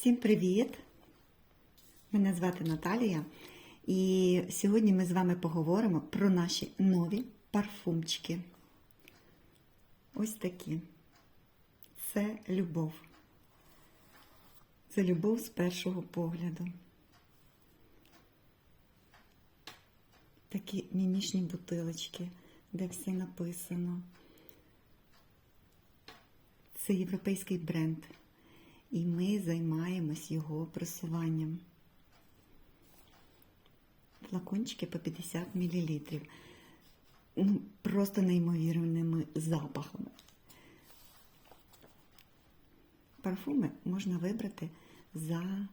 Всім привіт! Мене звати Наталія, і сьогодні ми з вами поговоримо про наші нові парфумчики. Ось такі. Це любов. Це любов з першого погляду. Такі мімішні бутилочки, де все написано. Це європейський бренд, і ми займаємось його просуванням. Флакончики по 50 мл. Ну, просто неймовірними запахами. Парфуми можна вибрати за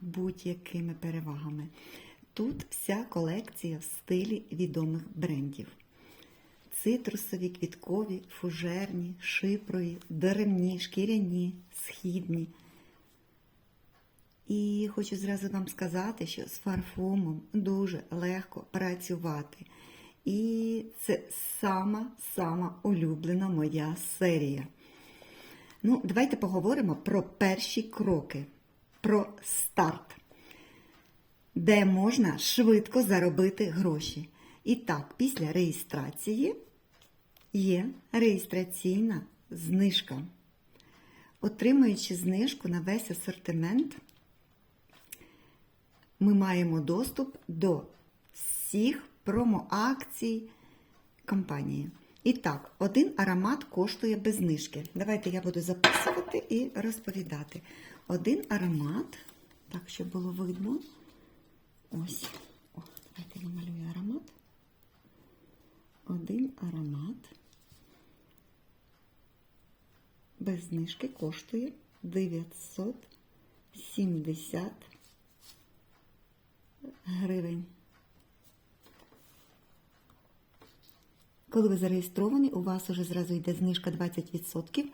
будь-якими перевагами. Тут вся колекція в стилі відомих брендів цитрусові, квіткові, фужерні, шипрові, деревні, шкіряні, східні. І хочу зразу вам сказати, що з парфумом дуже легко працювати. І це сама-сама улюблена моя серія. Ну, давайте поговоримо про перші кроки, про старт, де можна швидко заробити гроші. І так, після реєстрації є реєстраційна знижка. Отримуючи знижку на весь асортимент, ми маємо доступ до всіх промоакцій компанії. І так, один аромат коштує без знижки. Давайте я буду записувати і розповідати. Один аромат, так, щоб було видно. Ось. О, давайте намалюю аромат. Один аромат без знижки коштує 970 гривень. Коли ви зареєстровані, у вас уже зразу йде знижка 20%,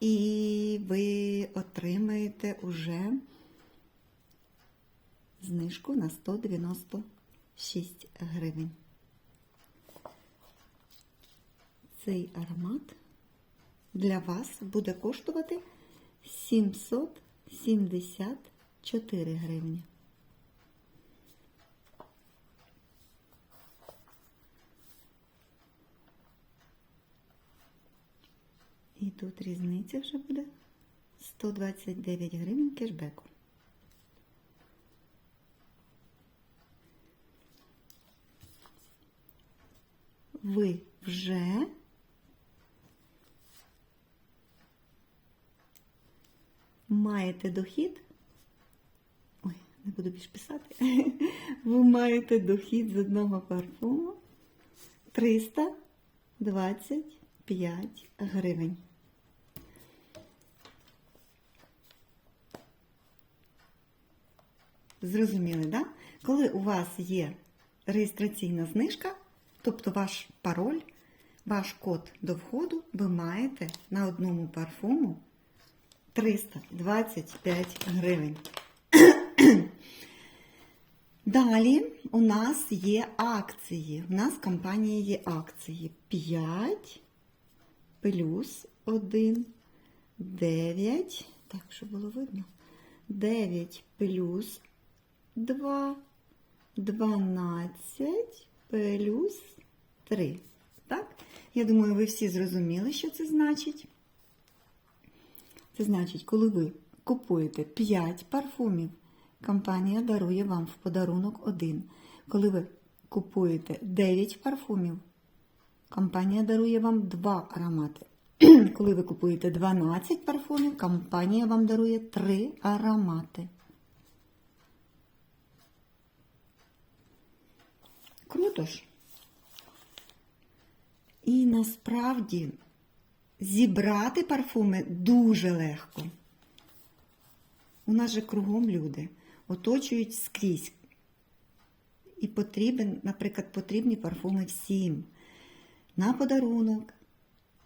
і ви отримаєте уже знижку на 196 гривень. Цей аромат для вас буде коштувати 774 гривні. Тут різниця вже буде 129 гривень кешбеку. Ви вже маєте дохід. Ой, не буду більше писати. Ви маєте дохід з одного парфуму 325 гривень. Зрозуміли? Да? Коли у вас є реєстраційна знижка, тобто ваш пароль, ваш код до входу, ви маєте на одному парфуму 325 гривень. Далі у нас є акції. У нас в компанії є акції 5 плюс 1, 9. Так, щоб було видно. 9 плюс 2, 12 плюс 3. Так? Я думаю, ви всі зрозуміли, що це значить. Це значить, коли ви купуєте 5 парфумів, компанія дарує вам в подарунок один. Коли ви купуєте 9 парфумів, компанія дарує вам 2 аромати. Коли ви купуєте 12 парфумів, компанія вам дарує 3 аромати. Круто ж. І насправді зібрати парфуми дуже легко. У нас же кругом люди оточують скрізь. І потрібен, наприклад, потрібні парфуми всім. На подарунок.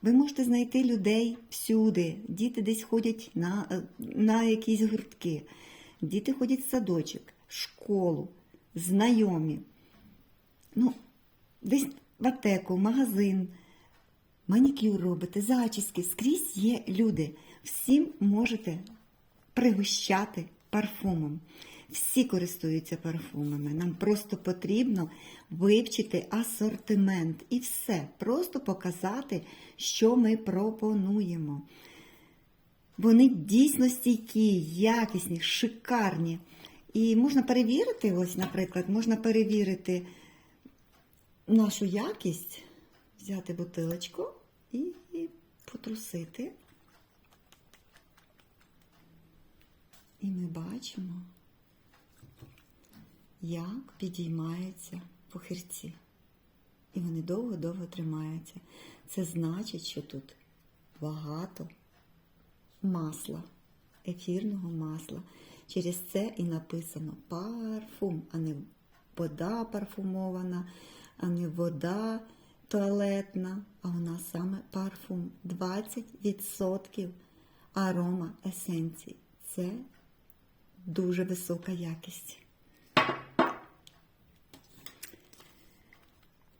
Ви можете знайти людей всюди. Діти десь ходять на, е, на якісь гуртки, діти ходять в садочок, школу, знайомі. Ну, десь в аптеку, в магазин, манікюр робите, зачіски, скрізь є люди. Всім можете пригощати парфумом. Всі користуються парфумами. Нам просто потрібно вивчити асортимент і все. Просто показати, що ми пропонуємо. Вони дійсно стійкі, якісні, шикарні. І можна перевірити, ось, наприклад, можна перевірити нашу якість, взяти бутилочку і потрусити. І ми бачимо, як підіймаються похирці. І вони довго-довго тримаються. Це значить, що тут багато масла, ефірного масла. Через це і написано парфум, а не вода парфумована, а не вода туалетна, а у нас саме парфум. 20% арома есенції. Це дуже висока якість.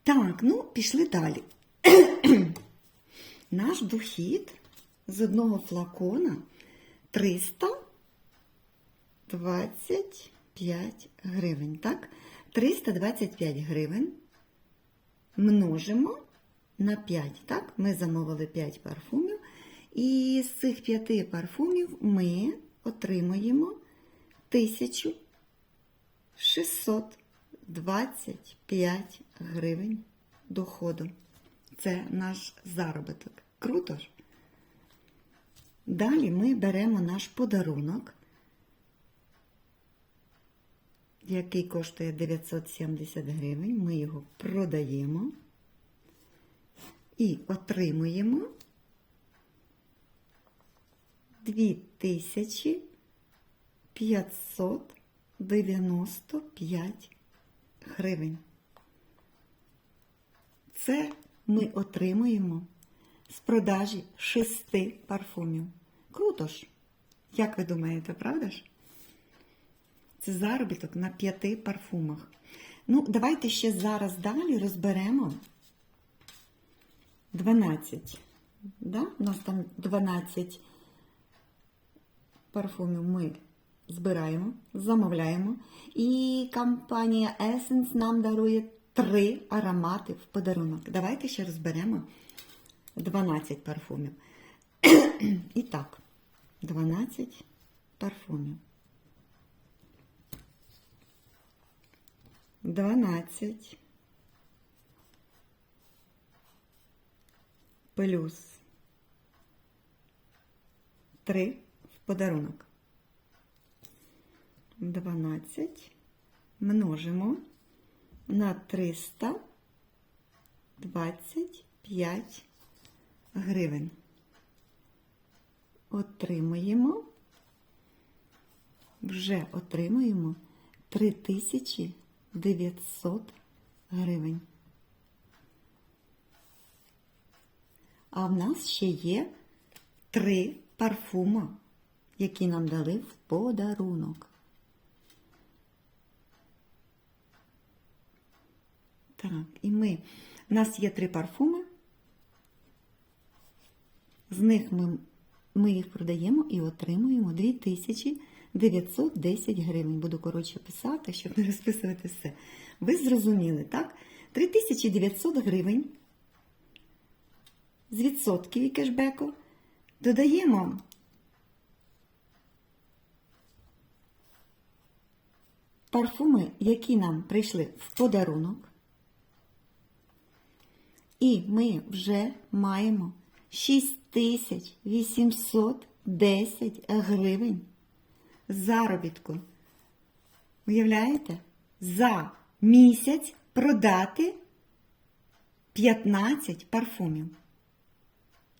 Так, ну, пішли далі. Наш дохід з одного флакона 325 гривень. Так? 325 гривень множимо на 5. Так? Ми замовили 5 парфумів. І з цих 5 парфумів ми отримуємо 1625 гривень доходу. Це наш заробіток. Круто ж? Далі ми беремо наш подарунок, який коштує 970 гривень. Ми його продаємо і отримуємо 2595 гривень. Це ми отримуємо з продажі шести парфумів. Круто ж! Як ви думаєте, правда ж? Це заробіток на п'яти парфумах. Ну, давайте ще зараз далі розберемо 12. Да? У нас там 12 парфумів ми збираємо, замовляємо. І компанія Essence нам дарує три аромати в подарунок. Давайте ще розберемо 12 парфумів. І так, 12 парфумів. 12 плюс 3 в подарунок. 12 множимо на 325 гривень. Отримуємо, вже отримуємо 3900 гривень. А в нас ще є три парфума, які нам дали в подарунок. Так, і ми. У нас є три парфуми. З них ми, ми їх продаємо і отримуємо 2910 гривень. Буду коротше писати, щоб не розписувати все. Ви зрозуміли, так? 3900 гривень з відсотків і кешбеку додаємо парфуми, які нам прийшли в подарунок. І ми вже маємо 6810 гривень заробітку. Уявляєте? За місяць продати 15 парфумів.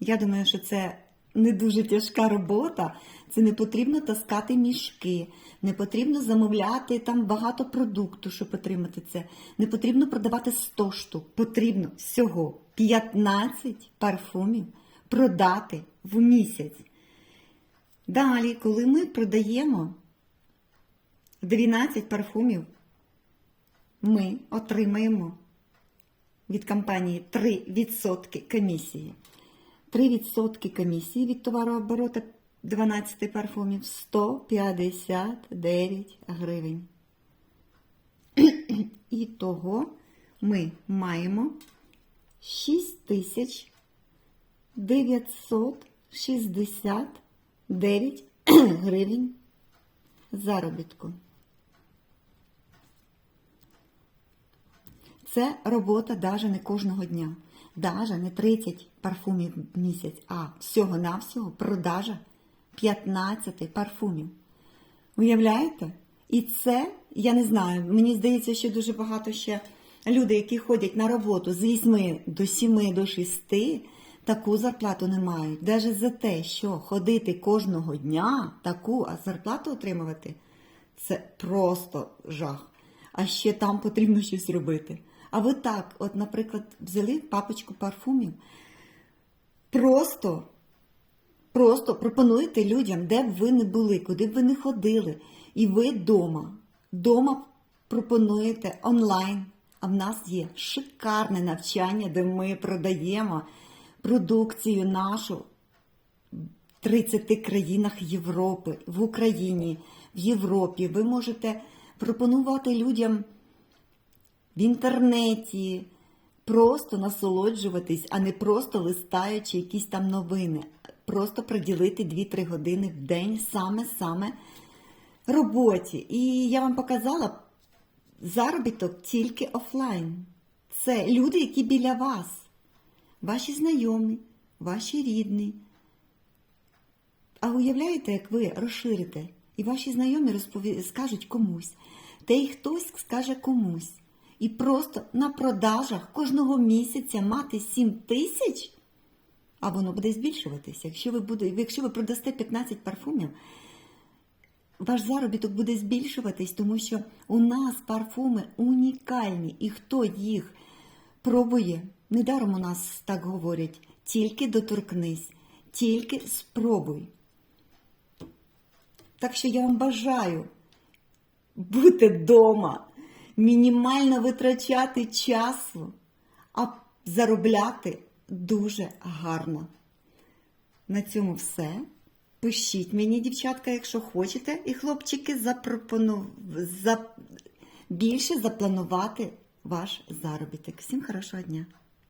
Я думаю, що це не дуже тяжка робота. Це не потрібно таскати мішки, не потрібно замовляти там багато продукту, щоб отримати це. Не потрібно продавати 100 штук. Потрібно всього 15 парфумів продати в місяць. Далі, коли ми продаємо 12 парфумів, ми отримаємо від компанії 3% комісії. 3% комісії від товарооборота 12 парфумів 159 гривень. І того ми маємо 6969 гривень заробітку. Це робота даже не кожного дня. Даже не 30 парфумів в місяць, а всього-навсього продажа 15 парфумів. Уявляєте? І це, я не знаю, мені здається, що дуже багато ще люди, які ходять на роботу з 8 до 7 до 6, таку зарплату не мають. Навіть за те, що ходити кожного дня таку, а зарплату отримувати, це просто жах. А ще там потрібно щось робити. А ви так, от, наприклад, взяли папочку парфумів, просто Просто пропонуєте людям, де б ви не були, куди б ви не ходили. І ви вдома. Вдома пропонуєте онлайн. А в нас є шикарне навчання, де ми продаємо продукцію нашу в 30 країнах Європи, в Україні, в Європі. Ви можете пропонувати людям в інтернеті, просто насолоджуватись, а не просто листаючи якісь там новини. Просто приділити 2-3 години в день саме-саме роботі. І я вам показала заробіток тільки офлайн. Це люди, які біля вас, ваші знайомі, ваші рідні. А уявляєте, як ви розширите, і ваші знайомі розпові... скажуть комусь, та й хтось скаже комусь. І просто на продажах кожного місяця мати 7 тисяч, а воно буде збільшуватися. Якщо ви, буде, якщо ви продасте 15 парфумів, ваш заробіток буде збільшуватись, тому що у нас парфуми унікальні, і хто їх пробує, недаром у нас так говорять, тільки доторкнись, тільки спробуй. Так що я вам бажаю бути вдома, мінімально витрачати часу, а заробляти дуже гарно. На цьому все. Пишіть мені, дівчатка, якщо хочете, і хлопчики запропону... за... більше запланувати ваш заробіток. Всім хорошого дня!